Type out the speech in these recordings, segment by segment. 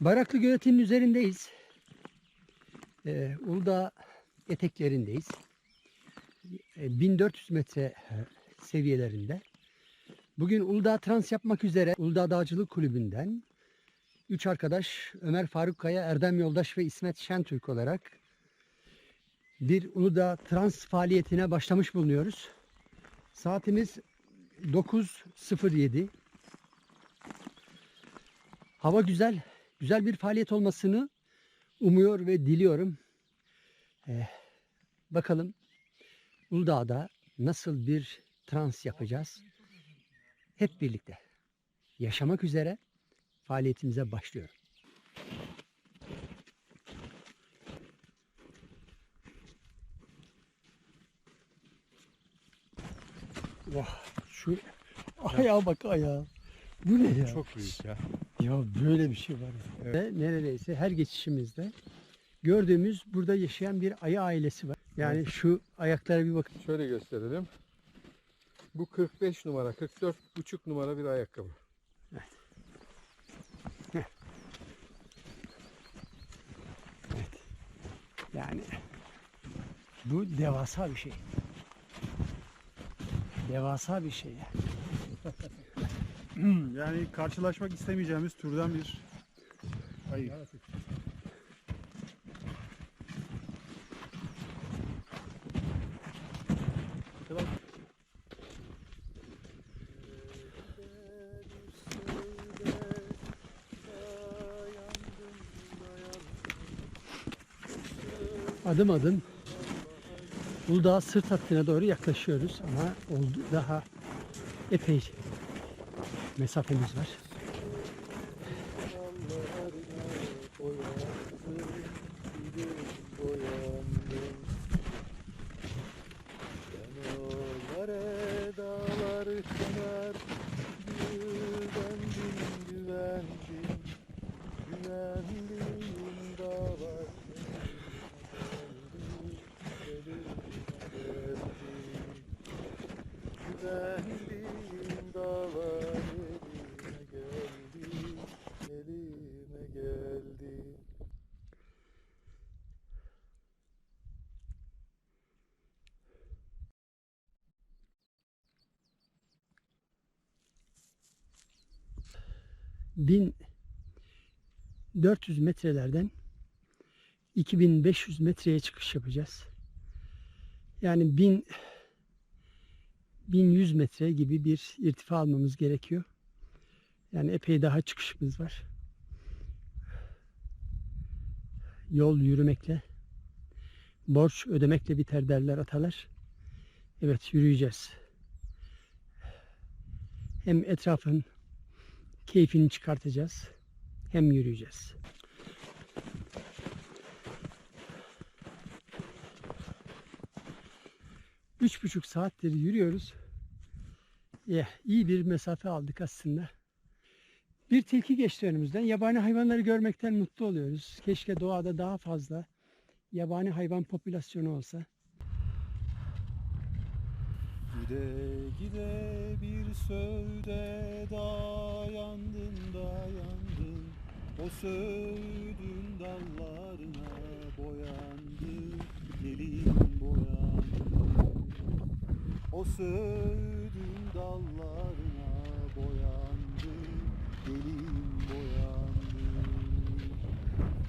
Bayraklı Göleti'nin üzerindeyiz. Ee, Uludağ eteklerindeyiz. Ee, 1400 metre seviyelerinde. Bugün Uludağ trans yapmak üzere Uludağ Dağcılık Kulübü'nden 3 arkadaş Ömer Faruk Kaya, Erdem Yoldaş ve İsmet Şentürk olarak bir Uludağ trans faaliyetine başlamış bulunuyoruz. Saatimiz 9.07. Hava güzel. Güzel bir faaliyet olmasını umuyor ve diliyorum. Eh, bakalım Uludağ'da nasıl bir trans yapacağız? Hep birlikte yaşamak üzere faaliyetimize başlıyorum. Vah şu ayağa bak ayağa. Bu ne ya? Çok büyük ya. Ya böyle bir şey var. Ve neredeyse her geçişimizde gördüğümüz burada yaşayan bir ayı ailesi var. Yani şu ayaklara bir bakın. Şöyle gösterelim. Bu 45 numara, 44 buçuk numara bir ayakkabı. Yani bu devasa bir şey. Devasa bir şey. ya. Yani karşılaşmak istemeyeceğimiz türden bir ayı. Adım adım Uludağ sırt hattına doğru yaklaşıyoruz ama oldu daha epey mesafemiz var. 1400 metrelerden 2500 metreye çıkış yapacağız. Yani 1000 1100 metre gibi bir irtifa almamız gerekiyor. Yani epey daha çıkışımız var. Yol yürümekle, borç ödemekle biter derler atalar. Evet yürüyeceğiz. Hem etrafın keyfini çıkartacağız hem yürüyeceğiz. Üç buçuk saattir yürüyoruz. Ya, iyi bir mesafe aldık aslında. Bir tilki geçti önümüzden. Yabani hayvanları görmekten mutlu oluyoruz. Keşke doğada daha fazla yabani hayvan popülasyonu olsa. Gide gide bir sövde dayandım dayandım O söğüdün dallarına boyandım gelin boyandım O söğüdün dallarına boyandım gelin boyandım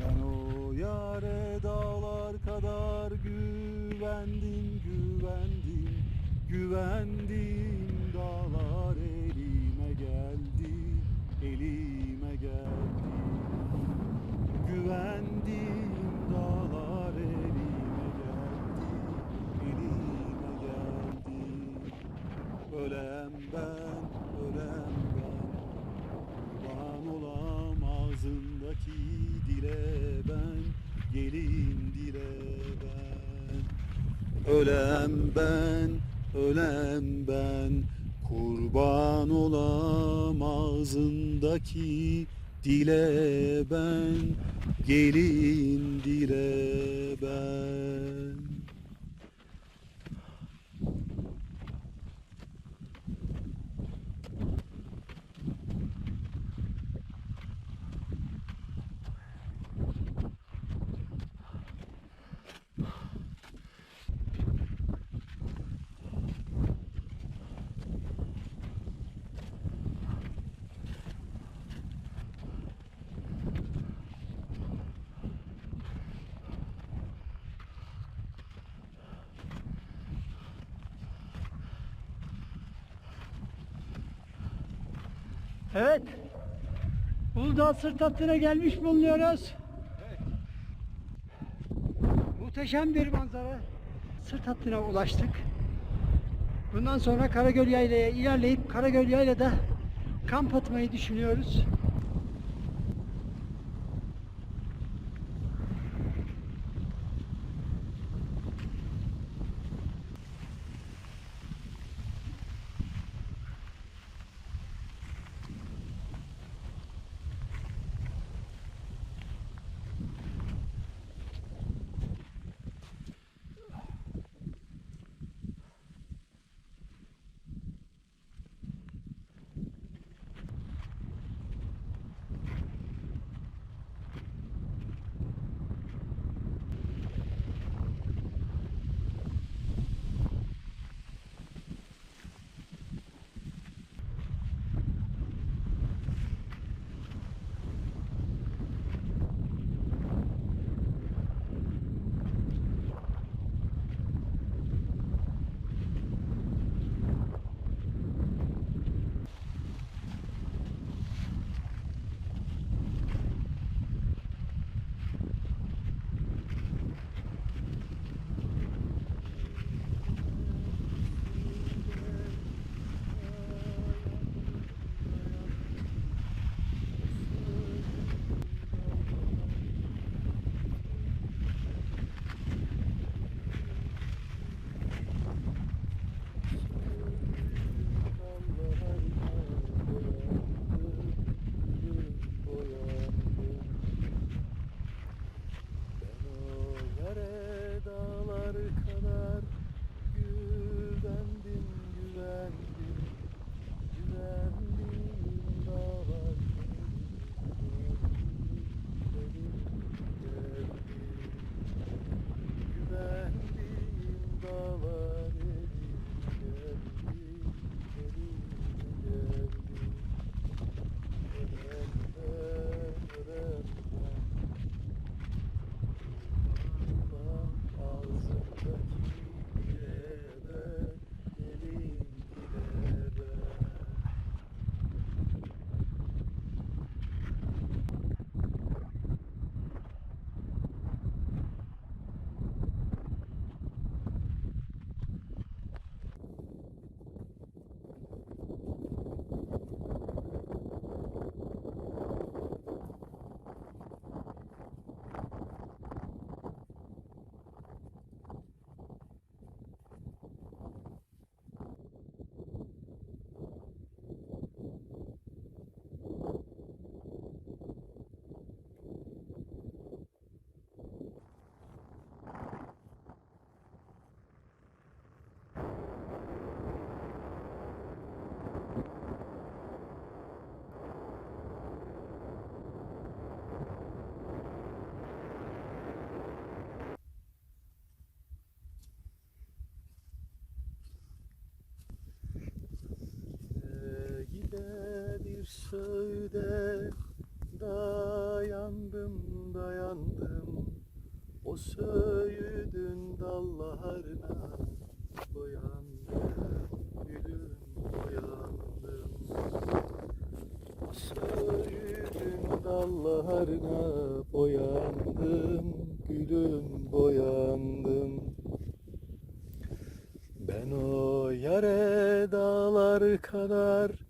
Ben o yare dağlar kadar güvendim güvendim Güvendim dağlar elime geldi elime geldi. Güvendim dağlar elime geldi elime geldi. Ölem ben ölem ben Kurban olam ağzındaki dile ben Gelin dile ben. Ölem ben, ölem ben Kurban olam ağzındaki dile ben Gelin dile ben Evet. Uludağ sırt hattına gelmiş bulunuyoruz. Muhteşem bir manzara. Sırt hattına ulaştık. Bundan sonra Karagöl Yayla'ya ilerleyip Karagöl Yayla'da kamp atmayı düşünüyoruz. Söğüde dayandım dayandım. O söğüdün dallarına boyandım gülüm boyandım o söğüdün dallarına boyandım. Gülüm boyandım. Ben o yare dağlar kadar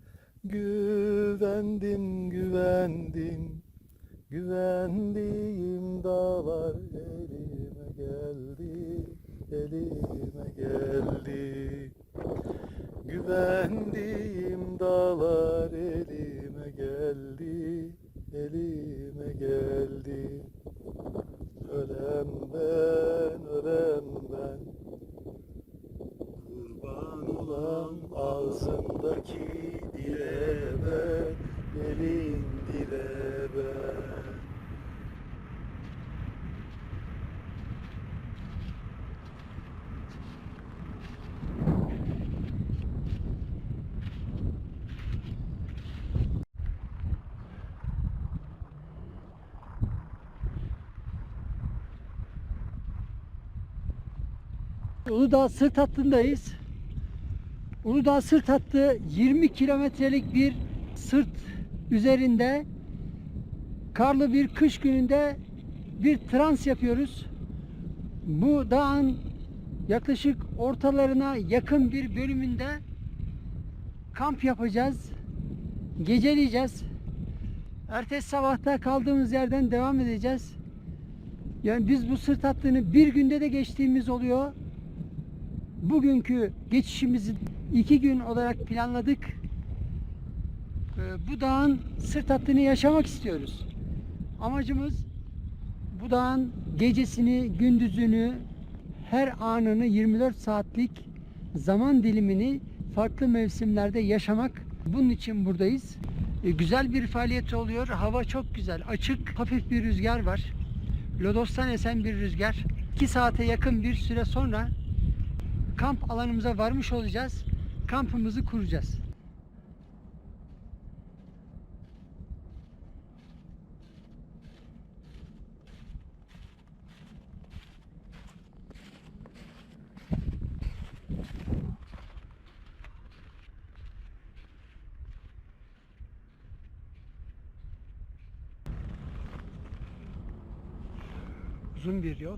güvendim, güvendim. Güvendiğim dağlar elime geldi, elime geldi. Güvendiğim dağlar elime geldi, elime geldi. Ölem ben, ölem ben. Kurban olan ağzımdaki dilebe, elin dilebe. Uludağ sırt hattındayız. Uludağ sırt hattı 20 kilometrelik bir sırt üzerinde karlı bir kış gününde bir trans yapıyoruz. Bu dağın yaklaşık ortalarına yakın bir bölümünde kamp yapacağız. Geceleyeceğiz. Ertesi sabahta kaldığımız yerden devam edeceğiz. Yani biz bu sırt hattını bir günde de geçtiğimiz oluyor. Bugünkü geçişimizi iki gün olarak planladık. Ee, Bu dağın sırt hattını yaşamak istiyoruz. Amacımız bu dağın gecesini, gündüzünü, her anını 24 saatlik zaman dilimini farklı mevsimlerde yaşamak. Bunun için buradayız. E, Güzel bir faaliyet oluyor. Hava çok güzel. Açık, hafif bir rüzgar var. Lodos'tan esen bir rüzgar. 2 saate yakın bir süre sonra kamp alanımıza varmış olacağız. Kampımızı kuracağız. Uzun bir yol.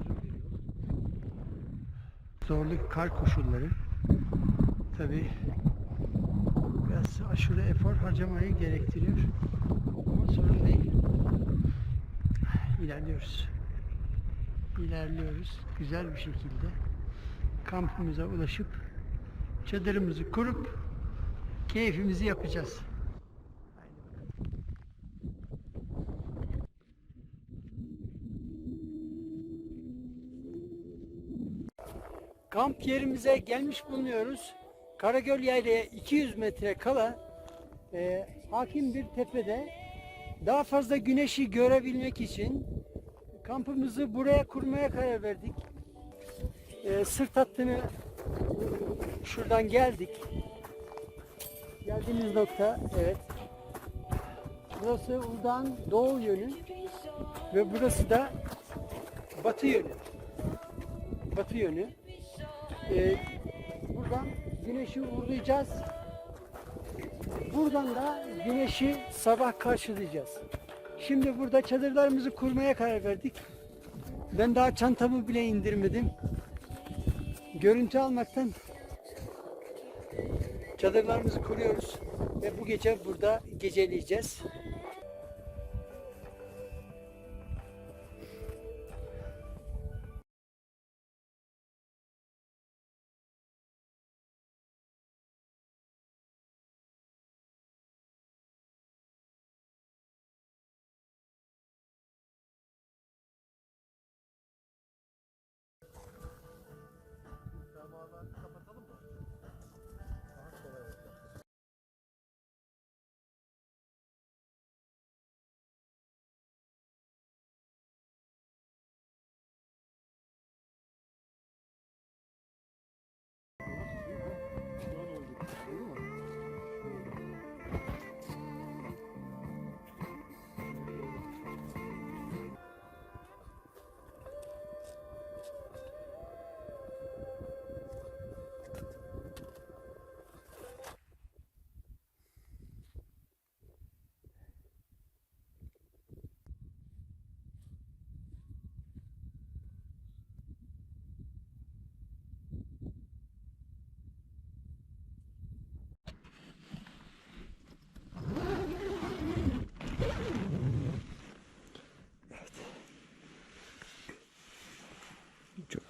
Uzun bir yol. Zorlu kar koşulları. Tabi biraz aşırı efor harcamayı gerektiriyor. Ama sorun değil. İlerliyoruz. İlerliyoruz. Güzel bir şekilde kampımıza ulaşıp çadırımızı kurup keyfimizi yapacağız. Kamp yerimize gelmiş bulunuyoruz. Karagöl Yayla'ya 200 metre kala e, hakim bir tepede daha fazla güneşi görebilmek için kampımızı buraya kurmaya karar verdik. E, sırt hattını şuradan geldik. Geldiğimiz nokta evet. Burası Uludağ'ın doğu yönü ve burası da batı yönü. Batı yönü. Ee, buradan güneşi uğurlayacağız. Buradan da güneşi sabah karşılayacağız. Şimdi burada çadırlarımızı kurmaya karar verdik. Ben daha çantamı bile indirmedim. Görüntü almaktan çadırlarımızı kuruyoruz ve bu gece burada geceleyeceğiz.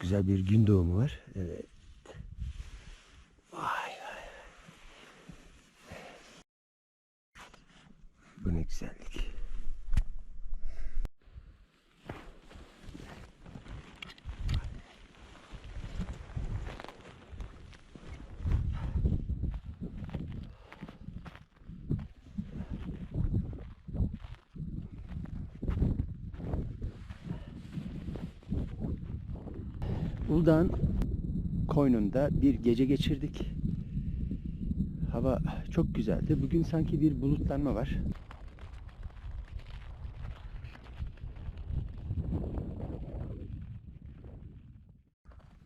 Güzel bir gün doğumu var. Vay vay. Bu ne güzellik. Uludağ'ın koynunda bir gece geçirdik. Hava çok güzeldi. Bugün sanki bir bulutlanma var.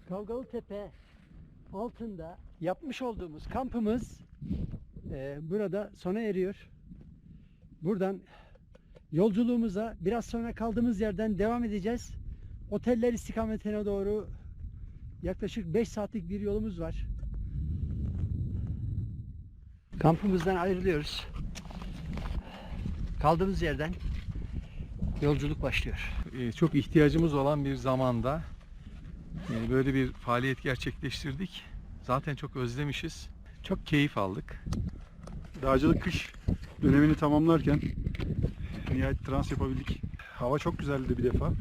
Kavgalı Tepe altında yapmış olduğumuz kampımız e, burada sona eriyor. Buradan yolculuğumuza biraz sonra kaldığımız yerden devam edeceğiz. Oteller istikametine doğru yaklaşık 5 saatlik bir yolumuz var. Kampımızdan ayrılıyoruz. Kaldığımız yerden yolculuk başlıyor. Ee, çok ihtiyacımız olan bir zamanda e, böyle bir faaliyet gerçekleştirdik. Zaten çok özlemişiz. Çok keyif aldık. Dağcılık kış dönemini tamamlarken nihayet trans yapabildik. Hava çok güzeldi bir defa.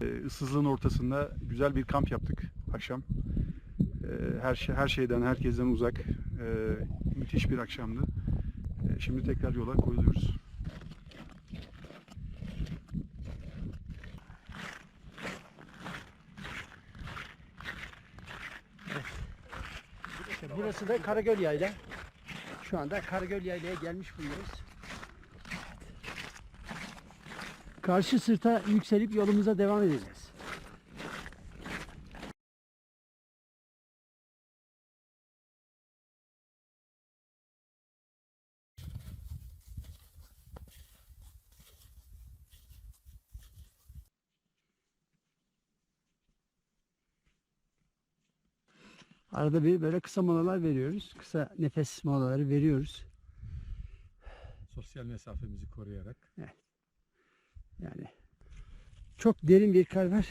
Ee, ıssızlığın ortasında güzel bir kamp yaptık akşam. Ee, her şey her şeyden, herkesten uzak. Ee, müthiş bir akşamdı. Ee, şimdi tekrar yola koyuluyoruz. Burası da Karagöl Yayla. Şu anda Karagöl Yayla'ya gelmiş bulunuyoruz. Karşı sırta yükselip yolumuza devam edeceğiz. Arada bir böyle kısa molalar veriyoruz. Kısa nefes molaları veriyoruz. Sosyal mesafemizi koruyarak. Yani çok derin bir kar var.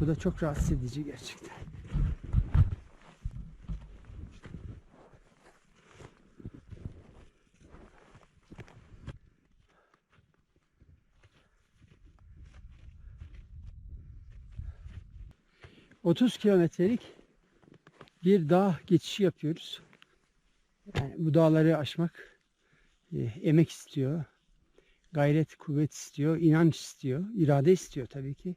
Bu da çok rahatsız edici gerçekten. ...30 kilometrelik bir dağ geçişi yapıyoruz. Yani bu dağları aşmak e, emek istiyor. Gayret, kuvvet istiyor, inanç istiyor, irade istiyor tabii ki.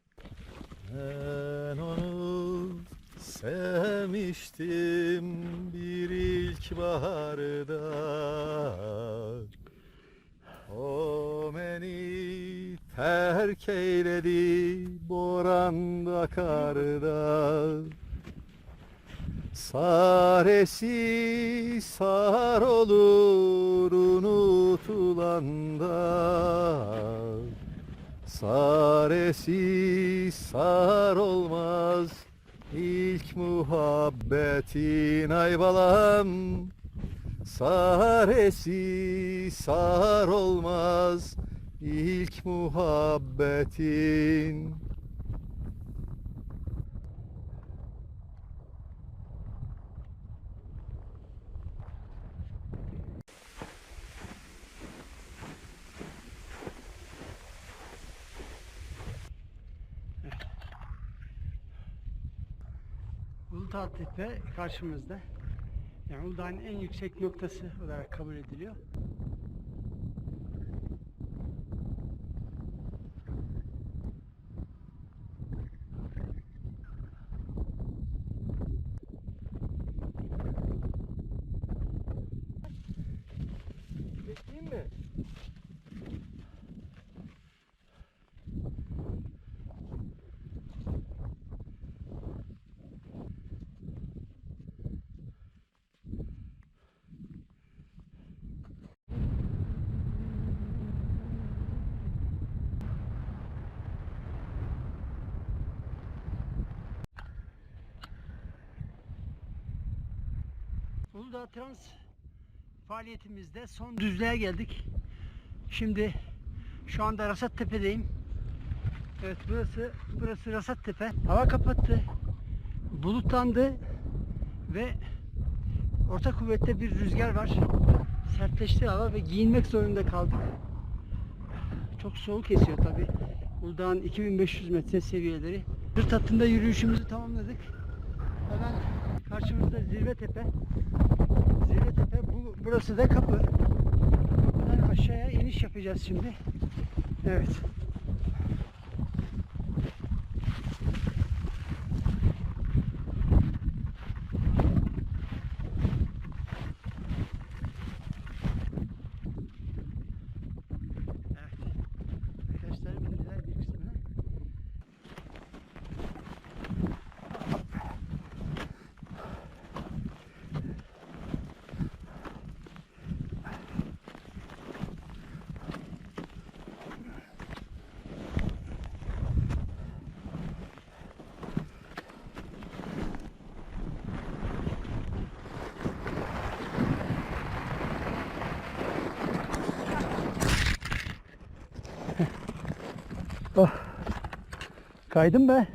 Ben onu sevmiştim bir ilk baharda O terk eyledi boranda karda. Saresi sar olur unutulanda Saresi sar olmaz ilk muhabbetin ay Saresi sar olmaz ilk muhabbetin Uludağ Tepe karşımızda. Yani Uludağ'ın en yüksek noktası olarak kabul ediliyor. Uludağ Trans faaliyetimizde son düzlüğe geldik. Şimdi şu anda Rasat Tepe'deyim. Evet burası burası Rasat Tepe. Hava kapattı. Bulutlandı ve orta kuvvette bir rüzgar var. Sertleşti hava ve giyinmek zorunda kaldık. Çok soğuk esiyor tabi. Uludağ'ın 2500 metre seviyeleri. Sırt hattında yürüyüşümüzü tamamladık. Hemen karşımızda Zirve Tepe. Zirve Tepe bu, burası da kapı. Buradan aşağıya iniş yapacağız şimdi. Evet. Kaydım be.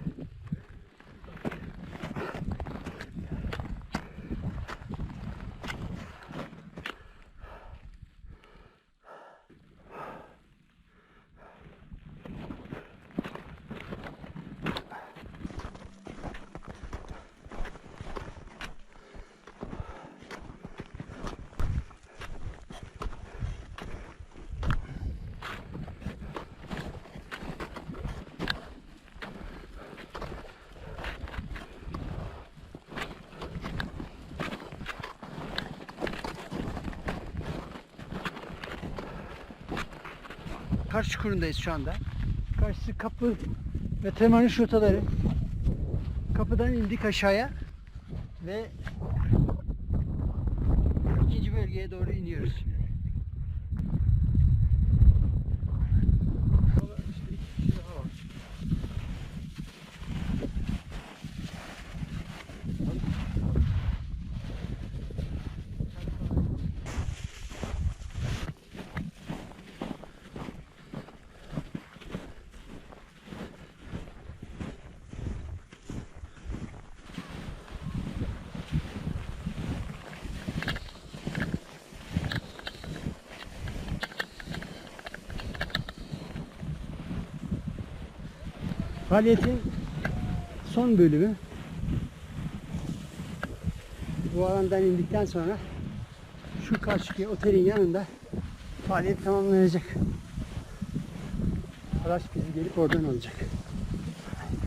Karşı çukurundayız şu anda. Karşısı kapı ve tırmanış rotaları. Kapıdan indik aşağıya ve Faaliyetin son bölümü. Bu alandan indikten sonra şu karşıki otelin yanında faaliyet tamamlanacak. Araç bizi gelip oradan alacak.